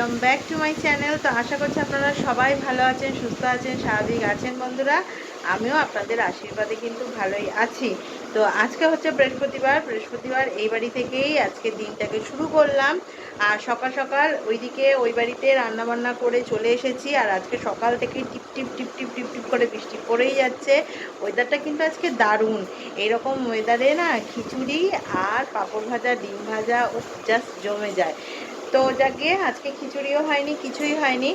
Welcome back to my channel তো আশা করছি আপনারা সবাই ভালো আছেন, সুস্থ আছেন, স্বাভাবিক আছেন বন্ধুরা। আমিও আপনাদের আশীর্বাদে কিন্তু ভালোই আছি। তো আজকে হচ্ছে বৃহস্পতিবার। বৃহস্পতিবার এই বাড়ি থেকেই আজকে দিনটাকে শুরু করলাম। আর সকাল সকাল ওইদিকে ওই বাড়িতে রান্না বান্না করে চলে এসেছি। আর আজকে সকাল থেকে টিপ টিপ টিপ টিপ টিপ টিপ করে বৃষ্টি পড়েই যাচ্ছে। ওয়েদারটা কিন্তু আজকে দারুণ। এইরকম ওয়েদারে না খিচুড়ি আর পাঁপড় ভাজা, ডিম ভাজা ও জাস্ট জমে যায়। তো যাকে, আজকে খিচুড়িও হয়নি, কিছুই হয়নি।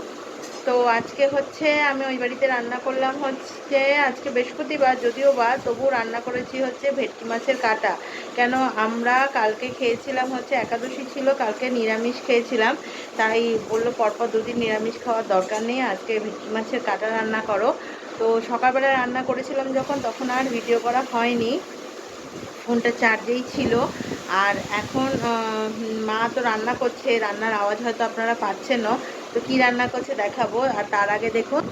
তো আজকে হচ্ছে আমি ওই বাড়িতে রান্না করলাম হচ্ছে আজকে বৃহস্পতিবার, যদিও বা তবু রান্না করেছি হচ্ছে ভেটকি মাছের কাটা। কেন আমরা কালকে খেয়েছিলাম হচ্ছে একাদশী ছিল, কালকে নিরামিষ খেয়েছিলাম। তাই বলল পরপর দুদিন নিরামিষ খাওয়ার দরকার নেই, আজকে ভেটকি মাছের কাটা রান্না করো। তো সকালবেলা রান্না করেছিলাম যখন, তখন আর ভিডিও করা হয়নি। ফোনটা চার্জেই ছিল। আর এখন মা তো রান্না করছে, রান্নার আওয়াজ হয়তো আপনারা পাচ্ছেন না তো কি রান্না করছে দেখাবো, আর তার আগে দেখুন,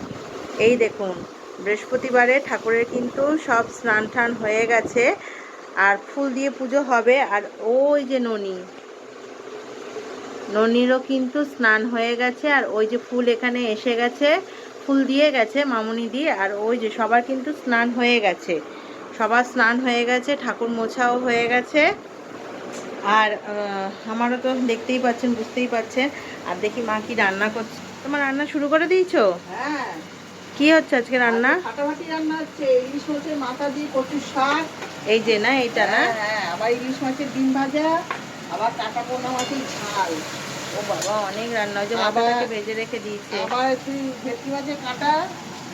এই দেখুন, বৃহস্পতিবারে ঠাকুরের কিন্তু সব স্নান টান হয়ে গেছে, আর ফুল দিয়ে পুজো হবে, আর ওই যে ননি, ননিরও কিন্তু স্নান হয়ে গেছে, আর ওই যে ফুল এখানে এসে গেছে, ফুল দিয়ে গেছে মামুনি দিয়ে, আর ওই যে সবার কিন্তু স্নান হয়ে গেছে, সবার স্নান হয়ে গেছে, ঠাকুর মোছাও হয়ে গেছে। আর আমারও তো দেখতেই পাচ্ছেন বুঝতেই পাচ্ছেন। আর দেখি মা কি রান্না করছে। তোমার রান্না শুরু করে দিয়েছ? হ্যাঁ। কি হচ্ছে আজকে রান্না? ফাটাফাটি রান্না হচ্ছে। ইলিশ মাছের মাথা দিয়ে কচুর শাক। এই যে না এইটা না? হ্যাঁ, হ্যাঁ আবার ইলিশ মাছের ডিম ভাজা আবার কাটা পোনা মাছের ঝাল। ও বাবা অনেক রান্না আবার- মাথাটাকে ভেজে রেখে দিয়েছে। আবার তুই ভেটকি মাছের কাটা।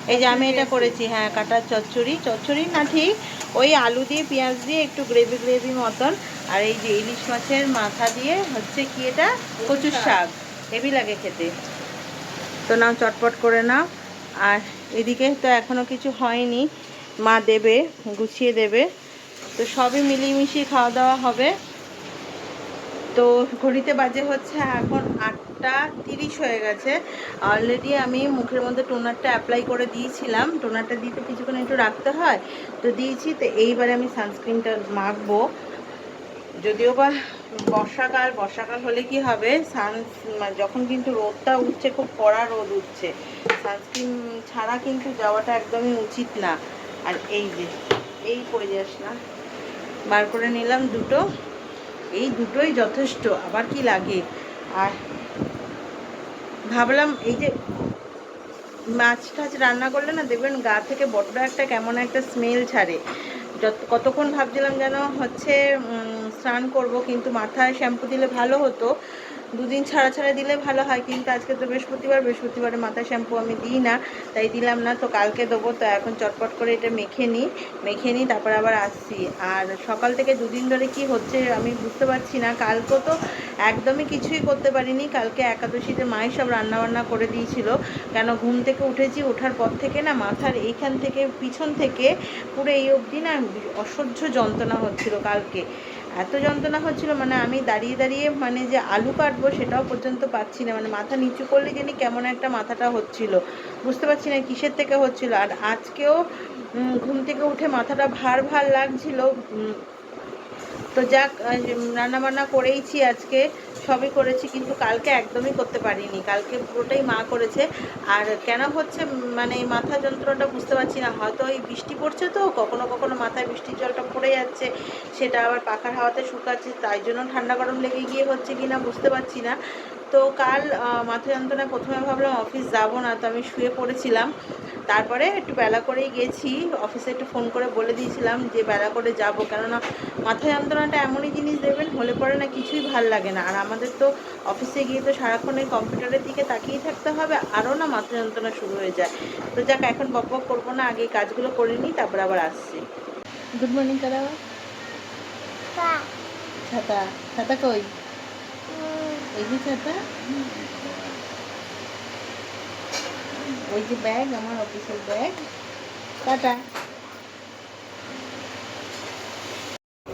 এই যে আমি এটা করেছি হ্যাঁ কাটার চচ্চড়ি। চচ্চড়ি না ঠিক ওই আলু দিয়ে পেঁয়াজ দিয়ে একটু গ্রেভি গ্রেভি মতন। আর এই যে ইলিশ মাছের মাথা দিয়ে হচ্ছে কি এটা? কচুর শাক। হেভি লাগে খেতে। তো নাও চটপট করে নাও। আর এদিকে তো এখনও কিছু হয়নি। মা দেবে গুছিয়ে দেবে। তো সবই মিলিয়েমিশিয়ে খাওয়া দাওয়া হবে। তো ঘড়িতে বাজে হচ্ছে এখন আটটা তিরিশ হয়ে গেছে। অলরেডি আমি মুখের মধ্যে টোনারটা অ্যাপ্লাই করে দিয়েছিলাম। টোনারটা দিতে কিছুক্ষণ একটু রাখতে হয়। তো দিয়েছি তো এইবারে আমি সানস্ক্রিনটা মাখবো। যদিও বা বর্ষাকাল বর্ষাকাল হলে কি হবে? সান যখন কিন্তু রোদটা উঠছে, খুব কড়া রোদ উঠছে। সানস্ক্রিন ছাড়া কিন্তু যাওয়াটা একদমই উচিত না। আর এই যে, এই পড়ে যাস না বার করে নিলাম দুটো। এই দুটোই যথেষ্ট, আবার কি লাগে? আর ভাবলাম এই যে মাছ টাছ রান্না করলে না, দেখবেন গা থেকে বড্ড একটা কেমন একটা স্মেল ছাড়ে। যত, কতক্ষণ ভাবছিলাম যেন হচ্ছে স্নান করব, কিন্তু মাথায় শ্যাম্পু দিলে ভালো হতো। দুদিন ছাড়া ছাড়া দিলে ভালো হয়, কিন্তু আজকে তো বৃহস্পতিবার, বৃহস্পতিবারে মাথায় শ্যাম্পু আমি দিই না, তাই দিলাম না। তো কালকে দেবো, তো এখন চটপট করে এটা মেখে নিই মেখে নিই, তারপর আবার আসছি। আর সকাল থেকে দুদিন ধরে কি হচ্ছে আমি বুঝতে পারছি না, কালকে তো একদমই কিছুই করতে পারিনি। কালকে একাদশীতে মাই সব রান্নাবান্না করে দিয়েছিল। কেন ঘুম থেকে উঠেছি, ওঠার পর থেকে না মাথার এইখান থেকে, পিছন থেকে পুরো এই অবধি না অসহ্য যন্ত্রণা হচ্ছিল কালকে। এত যন্ত্রণা হচ্ছিল মানে আমি দাঁড়িয়ে দাঁড়িয়ে মানে যে আলু কাটবো সেটাও পর্যন্ত পাচ্ছি না মানে মাথা নিচু করলে জানি কেমন একটা মাথাটা হচ্ছিল। বুঝতে পারছি না কিসের থেকে হচ্ছিল। আর আজকেও ঘুম থেকে উঠে মাথাটা ভার ভার লাগছিল তো যাক রান্না বান্না করেইছি আজকে, সবই করেছি, কিন্তু কালকে একদমই করতে পারিনি। কালকে পুরোটাই মা করেছে। আর কেন হচ্ছে মানে মাথা যন্ত্রণাটা বুঝতে পারছি না। হয়তো ওই বৃষ্টি পড়ছে তো, কখনো কখনো মাথায় বৃষ্টির জলটা পড়ে যাচ্ছে, সেটা আবার পাখার হাওয়াতে শুকাচ্ছে, তাই জন্য ঠান্ডা গরম লেগে গিয়ে হচ্ছে কি না বুঝতে পারছি না। তো কাল মাথা যন্ত্রণায় প্রথমে ভাবলাম অফিস যাব না তো আমি শুয়ে পড়েছিলাম। তারপরে একটু বেলা করেই গেছি অফিসে একটু ফোন করে বলে দিয়েছিলাম যে বেলা করে যাব। কেননা মাথা যন্ত্রণাটা এমনই জিনিস দেবেন হলে পরে না কিছুই ভালো লাগে না। আর আমাদের তো অফিসে গিয়ে তো সারাক্ষণ এই কম্পিউটারের দিকে তাকিয়ে থাকতে হবে আরও না মাথা যন্ত্রণা শুরু হয়ে যায়। তো যাক এখন বক বক করব না আগে কাজগুলো করে নিই তারপর আবার আসছি। গুড মর্নিং দাদা ছাতা ছাতা কই? এই একটা। ওই যে ব্যাগ আমার অফিসের ব্যাগ টাটা।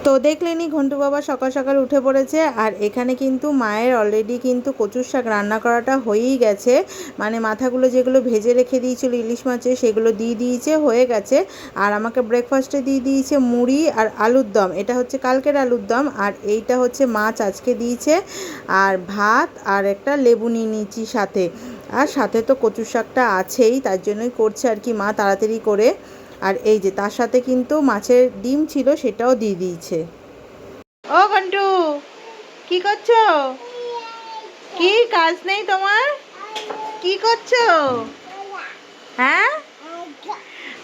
তো দেখলেনি ঘন্টু বাবা সকাল সকাল উঠে পড়েছে, আর এখানে কিন্তু মায়ের অলরেডি কিন্তু কচুর শাক রান্না করাটা হয়েই গেছে। মানে মাথাগুলো যেগুলো ভেজে রেখে দিয়েছিল ইলিশ মাছে, সেগুলো দিয়ে দিয়েছে, হয়ে গেছে। আর আমাকে ব্রেকফাস্টে দিয়ে দিয়েছে মুড়ি আর আলুর দম। এটা হচ্ছে কালকের আলুর দম, আর এইটা হচ্ছে মাছ আজকে দিয়েছে। আর ভাত আর একটা লেবু নিয়ে নিয়েছি সাথে। আর সাথে তো কচুর শাকটা আছেই, তার জন্যই করছে আর কি মা তাড়াতাড়ি করে। আর এই যে, তার সাথে কিন্তু মাছের ডিম ছিল, সেটাও দিয়ে দিয়েছে। ও ঘন্টু, কি করছ? কি কাজ নেই তোমার? কি করছ? হ্যাঁ?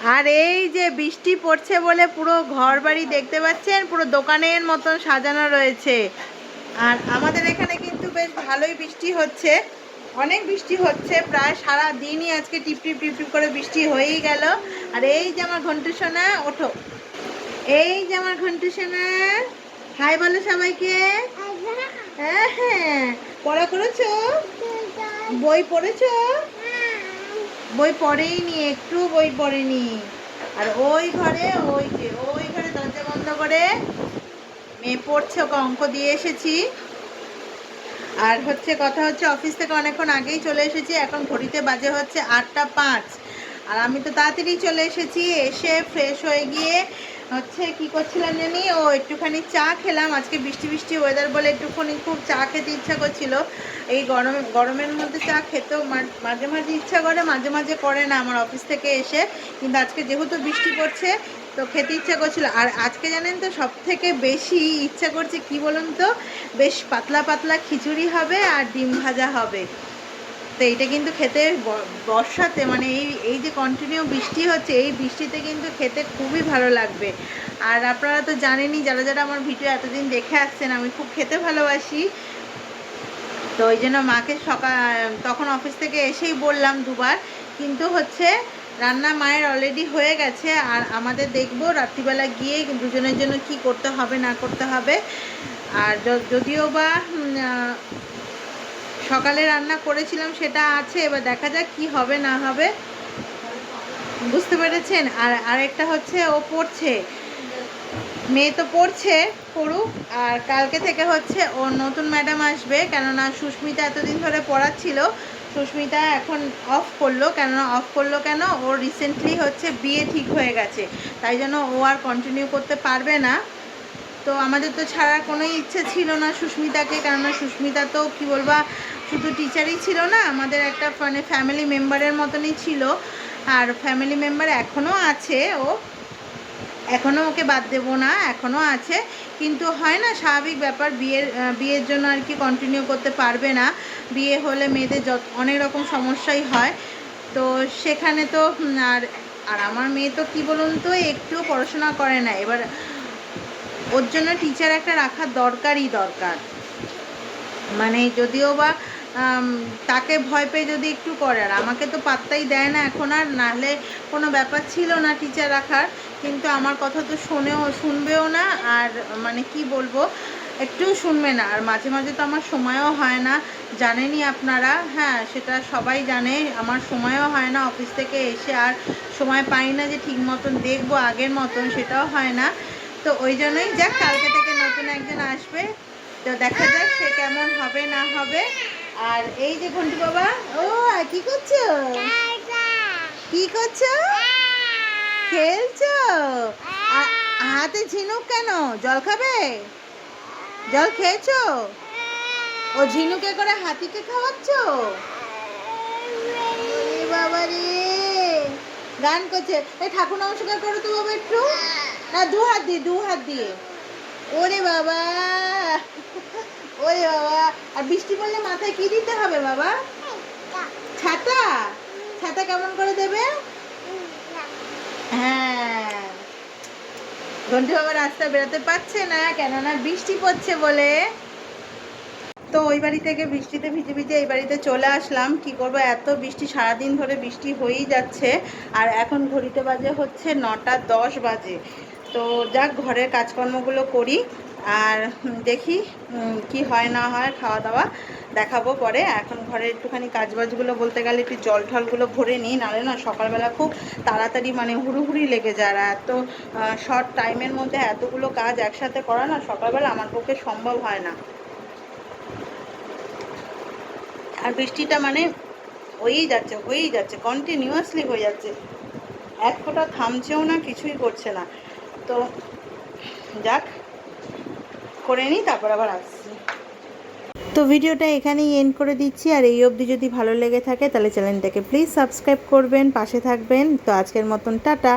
আর এই যে, বৃষ্টি পড়ছে বলে পুরো ঘর বাড়ি দেখতে পাচ্ছেন, পুরো দোকানের মতন সাজানো রয়েছে। আর আমাদের এখানে কিন্তু বেশ ভালোই বৃষ্টি হচ্ছে। অনেক বৃষ্টি হচ্ছে, প্রায় সারা দিনই আজকে টিপ টিপ টিপ টিপ করে বৃষ্টি হয়েই গেল। আর এই যে আমার ঘন্টু সোনা, ওঠো। এই যে আমার ঘন্টু সোনা, হাই বলো সবাইকে। হ্যাঁ হ্যাঁ। পড়া করেছ? বই পড়েছো? বই পড়েই নি একটু বই পড়েনি। আর ওই ঘরে, ওই যে, ওই ঘরে দরজা বন্ধ করে মেয়ে পড়ছে, ওকে অঙ্ক দিয়ে এসেছি। আর হচ্ছে কথা হচ্ছে, অফিস থেকে অনেকক্ষণ আগেই চলে এসেছি, এখন ঘড়িতে বাজে হচ্ছে আটটা পাঁচ। আর আমি তো তাড়াতাড়ি চলে এসেছি, এসে ফ্রেশ হয়ে গিয়ে হচ্ছে, কি করছিলাম জানি? ও একটুখানি চা খেলাম। আজকে বৃষ্টি বৃষ্টি ওয়েদার বলে একটুখানি খুব চা খেতে ইচ্ছা করছিল। এই গরম, গরমের মধ্যে চা খেতেও মাঝে মাঝে ইচ্ছা করে, মাঝে মাঝে করে না আমার অফিস থেকে এসে। কিন্তু আজকে যেহেতু বৃষ্টি পড়ছে, তো খেতে ইচ্ছা করছিল। আর আজকে জানেন তো সব থেকে বেশি ইচ্ছা করছে কি বলুন তো? বেশ পাতলা পাতলা খিচুড়ি হবে আর ডিম ভাজা হবে। তো এইটা কিন্তু খেতে বর্ষাতে মানে এই এই যে কন্টিনিউ বৃষ্টি হচ্ছে, এই বৃষ্টিতে কিন্তু খেতে খুবই ভালো লাগবে। আর আপনারা তো জানেনই, যারা যারা আমার ভিডিও এতদিন দেখে আসছেন, আমি খুব খেতে ভালোবাসি। তো ওই জন্য মাকে সকাল, তখন অফিস থেকে এসেই বললাম দুবার, কিন্তু হচ্ছে রান্না মায়ের অলরেডি হয়ে গেছে, আর আমাদের দেখব রাত্রিবেলা গিয়ে দুজনের জন্য কি করতে হবে, না করতে হবে। আর যদিও বা সকালে রান্না করেছিলাম, সেটা আছে, এবার দেখা যাক কি হবে, না হবে। বুঝতে পেরেছেন? আর আরেকটা হচ্ছে, ও পড়ছে। মেয়ে তো পড়ছে, পড়ুক। আর কালকে থেকে হচ্ছে, ও নতুন ম্যাডাম আসবে, কেননা সুস্মিতা এতদিন ধরে পড়াচ্ছিল। সুস্মিতা এখন অফ করল, কেননা অফ করল কেন? ও রিসেন্টলি হচ্ছে বিয়ে ঠিক হয়ে গেছে। তাই জন্য ও আর কন্টিনিউ করতে পারবে না। তো আমাদের তো ছাড়ার কোনো ইচ্ছে ছিল না সুস্মিতাকে, কেননা সুস্মিতা তো, কি বলবা শুধু টিচারই ছিল না, আমাদের একটা মানে ফ্যামিলি মেম্বারের মতনই ছিল। আর ফ্যামিলি মেম্বার এখনও আছে ও। এখনও ওকে বাদ দেবো না এখনও আছে। কিন্তু হয় না, স্বাভাবিক ব্যাপার, বিয়ের বিয়ের জন্য আর কি কন্টিনিউ করতে পারবে না। বিয়ে হলে মেয়েদের যত, অনেক রকম সমস্যাই হয়। তো সেখানে তো আর আর আমার মেয়ে তো কি বলুন তো, একটুও পড়াশোনা করে না। এবার ওর জন্য টিচার একটা রাখার দরকারই দরকার। মানে যদিও বা তাকে ভয় পেয়ে যদি একটু করে। আর আমাকে তো পাত্তাই দেয় না এখন আর, নাহলে কোনো ব্যাপার ছিল না টিচার রাখার। কিন্তু আমার কথা তো শোনেও, শুনবেও না, আর মানে কি বলব একটুও শুনবে না। আর মাঝে মাঝে তো আমার সময়ও হয় না, জানেনই আপনারা। হ্যাঁ সেটা সবাই জানে, আমার সময়ও হয় না অফিস থেকে এসে, আর সময় পাই না যে ঠিক মতন দেখব, আগের মতন সেটাও হয় না। তো ওই জন্যই যাক, কালকে থেকে নতুন একজন আসবে। তো দেখা যাক সে কেমন হবে, না হবে। আর এই যে ঘন্টু বাবা, ও কি করছ? কি করছ? খেলছো? হাতে ঝিনুক কেন? জল খাবে? জল খেয়েছো? ও ঝিনুকে করে হাতিকে খাওয়াচ্ছো? বাবা রে, গান করছে। এই ঠাকুর নমস্কার করো তো বাবা একটু। না, দু হাত দিয়ে, দু হাত দিয়ে। ওরে বাবা। ওরে বাবা। আর বৃষ্টি পড়লে মাথায় কি দিতে হবে বাবা? ছাতা? ছাতা কেমন করে দেবে? হ্যাঁ। ঘন্টু বাবা রাস্তা বেরোতে পারছে না, কেননা বৃষ্টি পড়ছে বলে। তো ওই বাড়ি থেকে বৃষ্টিতে ভিজে ভিজে এই বাড়িতে চলে আসলাম। কি করব, এত বৃষ্টি, সারাদিন ধরে বৃষ্টি হয়েই যাচ্ছে। আর এখন ঘড়িতে বাজে হচ্ছে নটা দশ বাজে। তো যাক, ঘরের কাজকর্মগুলো করি আর দেখি কি হয় না হয় খাওয়া দাওয়া দেখাবো পরে। এখন ঘরে একটুখানি কাজবাজগুলো বলতে গেলে একটু জল ঠলগুলো ভরে নিই, নাহলে না সকালবেলা খুব তাড়াতাড়ি মানে হুড়ুহুড়ি লেগে যায়। আর এত শর্ট টাইমের মধ্যে এতগুলো কাজ একসাথে করা না সকালবেলা আমার পক্ষে সম্ভব হয় না। আর বৃষ্টিটা মানে হয়েই যাচ্ছে হয়েই যাচ্ছে কন্টিনিউয়াসলি হয়ে যাচ্ছে। এক ফোঁটা থামছেও না, কিছুই করছে না। তো যাক, করে নিই, তারপর আবার আসছি। তো ভিডিওটা এখানেই এন্ড করে দিচ্ছি, আর এই অবধি যদি ভালো লেগে থাকে তাহলে চ্যানেলটাকে প্লিজ সাবস্ক্রাইব করবেন, পাশে থাকবেন। তো আজকের মতন, টাটা।